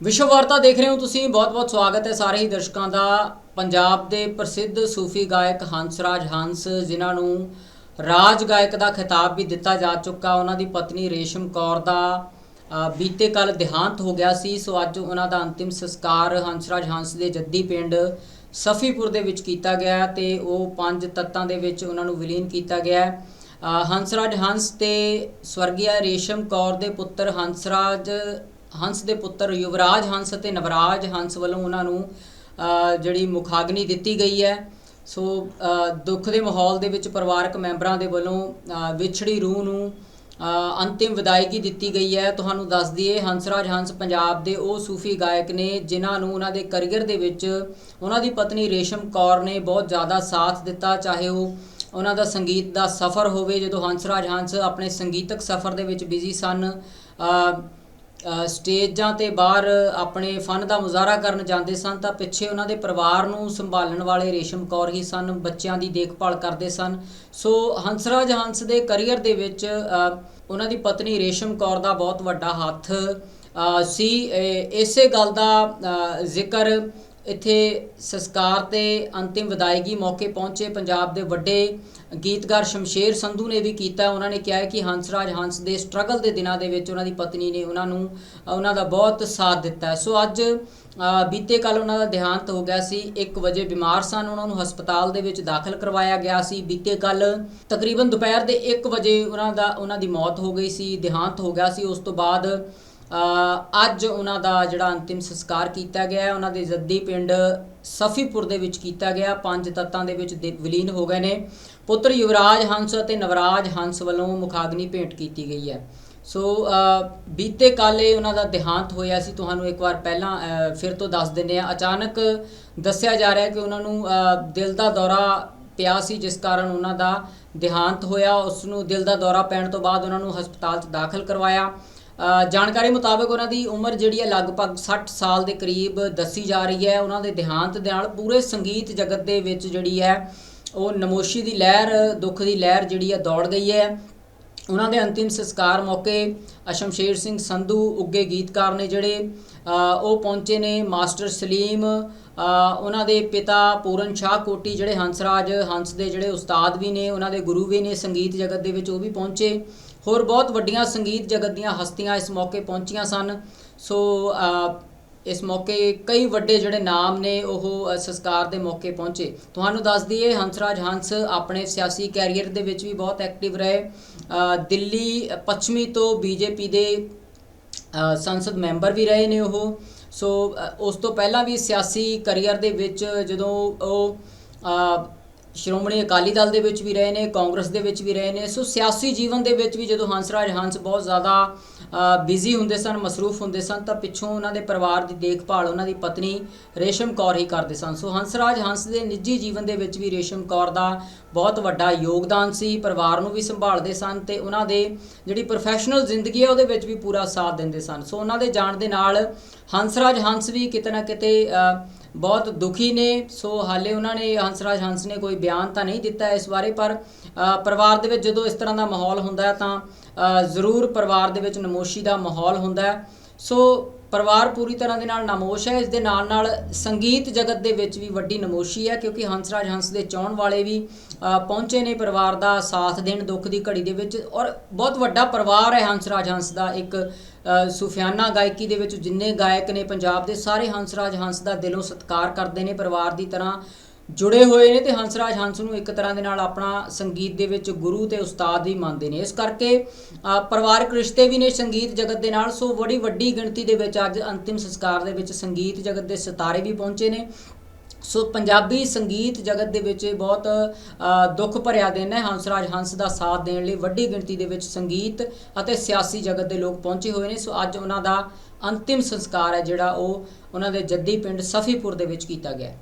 ਵਿਸ਼ਵ ਵਾਰਤਾ ਦੇਖ ਰਹੇ ਹੋ ਤੁਸੀਂ। ਬਹੁਤ-ਬਹੁਤ ਸਵਾਗਤ ਹੈ ਸਾਰੇ ਹੀ ਦਰਸ਼ਕਾਂ ਦਾ। ਪੰਜਾਬ ਦੇ ਪ੍ਰਸਿੱਧ ਸੂਫੀ ਗਾਇਕ ਹੰਸਰਾਜ ਹੰਸ, ਜਿਨ੍ਹਾਂ ਨੂੰ ਰਾਜ ਗਾਇਕ ਦਾ ਖਿਤਾਬ ਵੀ ਦਿੱਤਾ ਜਾ ਚੁੱਕਾ। ਉਹਨਾਂ ਦੀ ਪਤਨੀ ਰੇਸ਼ਮ ਕੌਰ ਦਾ ਬੀਤੇ ਕੱਲ ਦੇਹਾਂਤ ਹੋ ਗਿਆ ਸੀ। ਸੋ ਅੱਜ ਉਹਨਾਂ ਦਾ ਅੰਤਿਮ ਸੰਸਕਾਰ ਹੰਸਰਾਜ ਹੰਸ ਦੇ ਜੱਦੀ ਪਿੰਡ ਸਫੀਪੁਰ ਦੇ ਵਿੱਚ ਕੀਤਾ ਗਿਆ ਤੇ ਉਹ ਪੰਜ ਤੱਤਾਂ ਦੇ ਵਿੱਚ ਉਹਨਾਂ ਨੂੰ ਵਿਲੀਨ ਕੀਤਾ ਗਿਆ ਹੰਸਰਾਜ ਹੰਸ ਤੇ ਸਵਰਗੀਆ ਰੇਸ਼ਮ ਕੌਰ ਦੇ ਪੁੱਤਰ ਹੰਸਰਾਜ ਹੰਸ ਦੇ ਪੁੱਤਰ ਯੁਵਰਾਜ ਹੰਸ ਅਤੇ ਨਵਰਾਜ ਹੰਸ ਵੱਲੋਂ ਉਹਨਾਂ ਨੂੰ ਜਿਹੜੀ ਮੁਖਾਗਨੀ ਦਿੱਤੀ ਗਈ ਹੈ। ਸੋ ਦੁੱਖ ਦੇ ਮਾਹੌਲ ਦੇ ਵਿੱਚ ਪਰਿਵਾਰਕ ਮੈਂਬਰਾਂ ਦੇ ਵੱਲੋਂ ਵਿਛੜੀ ਰੂਹ ਨੂੰ ਅੰਤਿਮ ਵਿਦਾਇਗੀ ਦਿੱਤੀ ਗਈ ਹੈ। ਤੁਹਾਨੂੰ ਦੱਸ ਦਈਏ, ਹੰਸਰਾਜ ਹੰਸ ਪੰਜਾਬ ਦੇ ਉਹ ਸੂਫੀ ਗਾਇਕ ਨੇ ਜਿਨ੍ਹਾਂ ਨੂੰ ਉਹਨਾਂ ਦੇ ਕਰੀਅਰ ਦੇ ਵਿੱਚ ਉਹਨਾਂ ਦੀ ਪਤਨੀ ਰੇਸ਼ਮ ਕੌਰ ਨੇ ਬਹੁਤ ਜ਼ਿਆਦਾ ਸਾਥ ਦਿੱਤਾ। ਚਾਹੇ ਉਹ ਉਹਨਾਂ ਦਾ ਸੰਗੀਤ ਦਾ ਸਫ਼ਰ ਹੋਵੇ, ਜਦੋਂ ਹੰਸਰਾਜ ਹੰਸ ਆਪਣੇ ਸੰਗੀਤਕ ਸਫ਼ਰ ਦੇ ਵਿੱਚ ਬਿਜ਼ੀ ਸਨ ਸਟੇਜਾਂ ਤੇ ਬਾਹਰ ਆਪਣੇ ਫਨ ਦਾ ਮੁਜ਼ਾਹਰਾ ਕਰਨ ਜਾਂਦੇ ਸਨ ਤਾਂ ਪਿੱਛੇ ਉਹਨਾਂ ਦੇ ਪਰਿਵਾਰ ਨੂੰ ਸੰਭਾਲਣ ਵਾਲੇ ਰੇਸ਼ਮ ਕੌਰ ਹੀ ਸਨ, ਬੱਚਿਆਂ ਦੀ ਦੇਖਭਾਲ ਕਰਦੇ ਸਨ। ਸੋ ਹੰਸਰਾਜ ਹੰਸ ਦੇ ਕਰੀਅਰ ਦੇ ਵਿੱਚ ਉਹਨਾਂ ਦੀ ਪਤਨੀ ਰੇਸ਼ਮ ਕੌਰ ਦਾ ਬਹੁਤ ਵੱਡਾ ਹੱਥ ਸੀ। ਇਸੇ ਗੱਲ ਦਾ ਜ਼ਿਕਰ ਇੱਥੇ ਸੰਸਕਾਰ ਤੇ ਅੰਤਿਮ ਵਿਦਾਇਗੀ ਮੌਕੇ ਪਹੁੰਚੇ ਪੰਜਾਬ ਦੇ ਵੱਡੇ ਗੀਤਕਾਰ ਸ਼ਮਸ਼ੇਰ ਸੰਧੂ ਨੇ ਵੀ ਕੀਤਾ। ਉਹਨਾਂ ਨੇ ਕਿਹਾ ਹੈ ਕਿ ਹੰਸਰਾਜ ਹੰਸ ਦੇ ਸਟਰਗਲ ਦੇ ਦਿਨਾਂ ਦੇ ਵਿੱਚ ਉਹਨਾਂ ਦੀ ਪਤਨੀ ਨੇ ਉਹਨਾਂ ਨੂੰ, ਉਹਨਾਂ ਦਾ ਬਹੁਤ ਸਾਥ ਦਿੱਤਾ ਸੋ ਅੱਜ ਬੀਤੇ ਕੱਲ ਉਹਨਾਂ ਦਾ ਦੇਹਾਂਤ ਹੋ ਗਿਆ ਸੀ। 1 ਵਜੇ ਬਿਮਾਰ ਸਨ। ਉਹਨਾਂ ਨੂੰ ਹਸਪਤਾਲ ਦੇ ਵਿੱਚ ਦਾਖਲ ਕਰਵਾਇਆ ਗਿਆ ਸੀ। ਬੀਤੇ ਕੱਲ ਤਕਰੀਬਨ ਦੁਪਹਿਰ ਦੇ 1 ਵਜੇ ਉਹਨਾਂ ਦਾ, ਉਹਨਾਂ ਦੀ ਮੌਤ ਹੋ ਗਈ ਸੀ, ਦੇਹਾਂਤ ਹੋ ਗਿਆ ਸੀ। ਉਸ ਤੋਂ ਬਾਅਦ ਅੱਜ ਉਹਨਾਂ ਦਾ ਜਿਹੜਾ ਅੰਤਿਮ ਸੰਸਕਾਰ ਕੀਤਾ ਗਿਆ ਉਹਨਾਂ ਦੇ ਜੱਦੀ ਪਿੰਡ ਸਫੀਪੁਰ ਦੇ ਵਿੱਚ ਕੀਤਾ ਗਿਆ, ਪੰਜ ਤੱਤਾਂ ਦੇ ਵਿੱਚ ਦੇ- ਵਿਲੀਨ ਹੋ ਗਏ ਨੇ। ਪੁੱਤਰ ਯੁਵਰਾਜ ਹੰਸ ਅਤੇ ਨਵਰਾਜ ਹੰਸ ਵੱਲੋਂ ਮੁਖਾਗਨੀ ਭੇਂਟ ਕੀਤੀ ਗਈ ਹੈ। ਸੋ ਬੀਤੇ ਕੱਲ੍ਹ ਉਹਨਾਂ ਦਾ ਦੇਹਾਂਤ ਹੋਇਆ ਸੀ। ਤੁਹਾਨੂੰ ਇੱਕ ਵਾਰ ਪਹਿਲਾਂ ਫਿਰ ਤੋਂ ਦੱਸ ਦਿੰਦੇ ਆ ਅਚਾਨਕ ਦੱਸਿਆ ਜਾ ਰਿਹਾ ਕਿ ਉਹਨਾਂ ਨੂੰ ਦਿਲ ਦਾ ਦੌਰਾ ਪਿਆ ਸੀ, ਜਿਸ ਕਾਰਨ ਉਹਨਾਂ ਦਾ ਦੇਹਾਂਤ ਹੋਇਆ। ਉਸ ਨੂੰ ਦਿਲ ਦਾ ਦੌਰਾ ਪੈਣ ਤੋਂ ਬਾਅਦ ਉਹਨਾਂ ਨੂੰ ਹਸਪਤਾਲ 'ਚ ਦਾਖਲ ਕਰਵਾਇਆ। ਜਾਣਕਾਰੀ ਮੁਤਾਬਕ ਉਹਨਾਂ ਦੀ ਉਮਰ ਜਿਹੜੀ ਹੈ ਲਗਭਗ 60 ਸਾਲ ਦੇ ਕਰੀਬ ਦੱਸੀ ਜਾ ਰਹੀ ਹੈ। ਉਹਨਾਂ ਦੇ ਦੇਹਾਂਤ ਦੇ ਨਾਲ ਪੂਰੇ ਸੰਗੀਤ ਜਗਤ ਦੇ ਵਿੱਚ ਜਿਹੜੀ ਹੈ, ਉਹ ਨਮੋਸ਼ੀ ਦੀ ਲਹਿਰ, ਦੁੱਖ ਦੀ ਲਹਿਰ ਜਿਹੜੀ ਹੈ ਦੌੜ ਗਈ ਹੈ। ਉਹਨਾਂ ਦੇ ਅੰਤਿਮ ਸੰਸਕਾਰ ਮੌਕੇ ਅਸ਼ਮਸ਼ੇਰ ਸਿੰਘ ਸੰਧੂ ਉੱਗੇ ਗੀਤਕਾਰ ਨੇ ਜਿਹੜੇ ਉਹ ਪਹੁੰਚੇ ਨੇ ਮਾਸਟਰ ਸਲੀਮ ਉਹਨਾਂ ਦੇ ਪਿਤਾ ਪੂਰਨ ਸ਼ਾਹ ਕੋਟੀ ਜਿਹੜੇ ਹੰਸਰਾਜ ਹੰਸ ਦੇ ਜਿਹੜੇ ਉਸਤਾਦ ਵੀ ਨੇ, ਉਹਨਾਂ ਦੇ ਗੁਰੂ ਵੀ ਨੇ ਸੰਗੀਤ ਜਗਤ ਦੇ ਵਿੱਚ ਉਹ ਵੀ ਪਹੁੰਚੇ। ਹੋਰ ਬਹੁਤ ਵੱਡੀਆਂ ਸੰਗੀਤ ਜਗਤ ਦੀਆਂ ਹਸਤੀਆਂ ਇਸ ਮੌਕੇ ਪਹੁੰਚੀਆਂ ਸਨ। ਸੋ ਇਸ ਮੌਕੇ ਕਈ ਵੱਡੇ ਜਿਹੜੇ ਨਾਮ ਨੇ, ਉਹ ਸੰਸਕਾਰ ਦੇ ਮੌਕੇ ਪਹੁੰਚੇ। ਤੁਹਾਨੂੰ ਦੱਸ ਦਈਏ, ਹੰਸਰਾਜ ਹੰਸ ਆਪਣੇ ਸਿਆਸੀ ਕੈਰੀਅਰ ਦੇ ਵਿੱਚ ਵੀ ਬਹੁਤ ਐਕਟਿਵ ਰਹੇ। ਦਿੱਲੀ, ਪੱਛਮੀ ਤੋਂ ਬੀਜੇਪੀ ਦੇ ਸੰਸਦ ਮੈਂਬਰ ਵੀ ਰਹੇ ਨੇ ਉਹ। ਸੋ ਉਸ ਤੋਂ ਪਹਿਲਾਂ ਵੀ ਸਿਆਸੀ ਕੈਰੀਅਰ ਦੇ ਵਿੱਚ ਜਦੋਂ ਉਹ ਸ਼੍ਰੋਮਣੀ ਅਕਾਲੀ ਦਲ ਦੇ ਵਿੱਚ ਵੀ ਰਹੇ ਨੇ, ਕਾਂਗਰਸ ਦੇ ਵਿੱਚ ਵੀ ਰਹੇ ਨੇ। ਸੋ ਸਿਆਸੀ ਜੀਵਨ ਦੇ ਵਿੱਚ ਵੀ ਜਦੋਂ ਹੰਸਰਾਜ ਹੰਸ ਬਹੁਤ ਜ਼ਿਆਦਾ ਬਿਜ਼ੀ ਹੁੰਦੇ ਸਨ, ਮਸਰੂਫ ਹੁੰਦੇ ਸਨ, ਤਾਂ ਪਿੱਛੋਂ ਉਹਨਾਂ ਦੇ ਪਰਿਵਾਰ ਦੀ ਦੇਖਭਾਲ, ਉਹਨਾਂ ਦੀ ਪਤਨੀ ਰੇਸ਼ਮ ਕੌਰ ਹੀ ਕਰਦੇ ਸਨ। ਸੋ ਹੰਸਰਾਜ ਹੰਸ ਦੇ ਨਿੱਜੀ ਜੀਵਨ ਦੇ ਵਿੱਚ ਵੀ ਰੇਸ਼ਮ ਕੌਰ ਦਾ ਬਹੁਤ ਵੱਡਾ ਯੋਗਦਾਨ ਸੀ, ਪਰਿਵਾਰ ਨੂੰ ਵੀ ਸੰਭਾਲਦੇ ਸਨ ਤੇ ਉਹਨਾਂ ਦੇ ਜਿਹੜੀ ਪ੍ਰੋਫੈਸ਼ਨਲ ਜ਼ਿੰਦਗੀ ਹੈ, ਉਹਦੇ ਵਿੱਚ ਵੀ ਪੂਰਾ ਸਾਥ ਦਿੰਦੇ ਸਨ। ਸੋ ਉਹਨਾਂ ਦੇ ਜਾਣ ਦੇ ਨਾਲ ਹੰਸਰਾਜ ਹੰਸ ਵੀ ਕਿਤੇ ਨਾ ਕਿਤੇ ਬਹੁਤ ਦੁਖੀ ਨੇ। ਸੋ ਹਾਲੇ ਉਹਨਾਂ ਨੇ ਹੰਸਰਾਜ ਹੰਸ ਨੇ ਕੋਈ ਬਿਆਨ ਤਾਂ ਨਹੀਂ ਦਿੱਤਾ ਇਸ ਬਾਰੇ, ਪਰ ਪਰਿਵਾਰ ਦੇ ਵਿੱਚ ਜਦੋਂ ਇਸ ਤਰ੍ਹਾਂ ਦਾ ਮਾਹੌਲ ਹੁੰਦਾ ਤਾਂ ਜ਼ਰੂਰ ਪਰਿਵਾਰ ਦੇ ਵਿੱਚ ਨਮੋਸ਼ੀ ਦਾ ਮਾਹੌਲ ਹੁੰਦਾ ਹੈ। ਸੋ ਪਰਿਵਾਰ ਪੂਰੀ ਤਰ੍ਹਾਂ ਦੇ ਨਾਲ ਨਮੋਸ਼ ਹੈ। ਇਸ ਦੇ ਨਾਲ ਨਾਲ ਸੰਗੀਤ ਜਗਤ ਦੇ ਵਿੱਚ ਵੀ ਵੱਡੀ ਨਮੋਸ਼ੀ ਹੈ ਕਿਉਂਕਿ ਹੰਸਰਾਜ ਹੰਸ ਦੇ ਚਾਹਣ ਵਾਲੇ ਵੀ ਪਹੁੰਚੇ ਨੇ ਪਰਿਵਾਰ ਦਾ ਸਾਥ ਦੇਣ ਦੁੱਖ ਦੀ ਘੜੀ ਦੇ ਵਿੱਚ ਔਰ ਬਹੁਤ ਵੱਡਾ ਪਰਿਵਾਰ ਹੈ ਹੰਸਰਾਜ ਹੰਸ ਦਾ। ਇੱਕ ਸੁਫਿਆਨਾ ਗਾਇਕੀ ਦੇ ਵਿੱਚ ਜਿੰਨੇ ਗਾਇਕ ਨੇ ਪੰਜਾਬ ਦੇ, ਸਾਰੇ ਹੰਸਰਾਜ ਹੰਸ ਦਾ ਦਿਲੋਂ ਸਤਿਕਾਰ ਕਰਦੇ ਨੇ। ਪਰਿਵਾਰ ਦੀ ਤਰ੍ਹਾਂ ਜੁੜੇ ਹੋਏ ਨੇ ਤੇ ਹੰਸਰਾਜ ਹੰਸ ਨੂੰ ਇੱਕ ਤਰ੍ਹਾਂ ਦੇ ਨਾਲ ਆਪਣਾ ਸੰਗੀਤ ਦੇ ਵਿੱਚ ਗੁਰੂ ਤੇ ਉਸਤਾਦ ਹੀ ਮੰਨਦੇ ਨੇ। ਇਸ ਕਰਕੇ ਪਰਿਵਾਰਕ ਰਿਸ਼ਤੇ ਵੀ ਨੇ ਸੰਗੀਤ ਜਗਤ ਦੇ ਨਾਲ, ਸੋ ਬੜੀ ਵੱਡੀ ਗਿਣਤੀ ਦੇ ਵਿੱਚ ਅੱਜ ਅੰਤਿਮ ਸੰਸਕਾਰ ਦੇ ਵਿੱਚ ਸੰਗੀਤ ਜਗਤ ਦੇ ਸਿਤਾਰੇ ਵੀ ਪਹੁੰਚੇ ਨੇ। ਸੋ ਪੰਜਾਬੀ ਸੰਗੀਤ ਜਗਤ ਦੇ ਵਿੱਚ ਬਹੁਤ ਦੁੱਖ ਭਰਿਆ ਦਿਨ ਹੈ। ਹੰਸਰਾਜ ਹੰਸ ਦਾ ਸਾਥ ਦੇਣ ਲਈ ਵੱਡੀ ਗਿਣਤੀ ਦੇ ਵਿੱਚ ਸੰਗੀਤ ਅਤੇ ਸਿਆਸੀ ਜਗਤ ਦੇ ਲੋਕ ਪਹੁੰਚੇ ਹੋਏ ਨੇ। ਸੋ ਅੱਜ ਉਹਨਾਂ ਦਾ ਅੰਤਿਮ ਸੰਸਕਾਰ ਹੈ, ਜਿਹੜਾ ਉਹ ਉਹਨਾਂ ਦੇ ਜੱਦੀ ਪਿੰਡ ਸਫੀਪੁਰ ਦੇ ਵਿੱਚ ਕੀਤਾ ਗਿਆ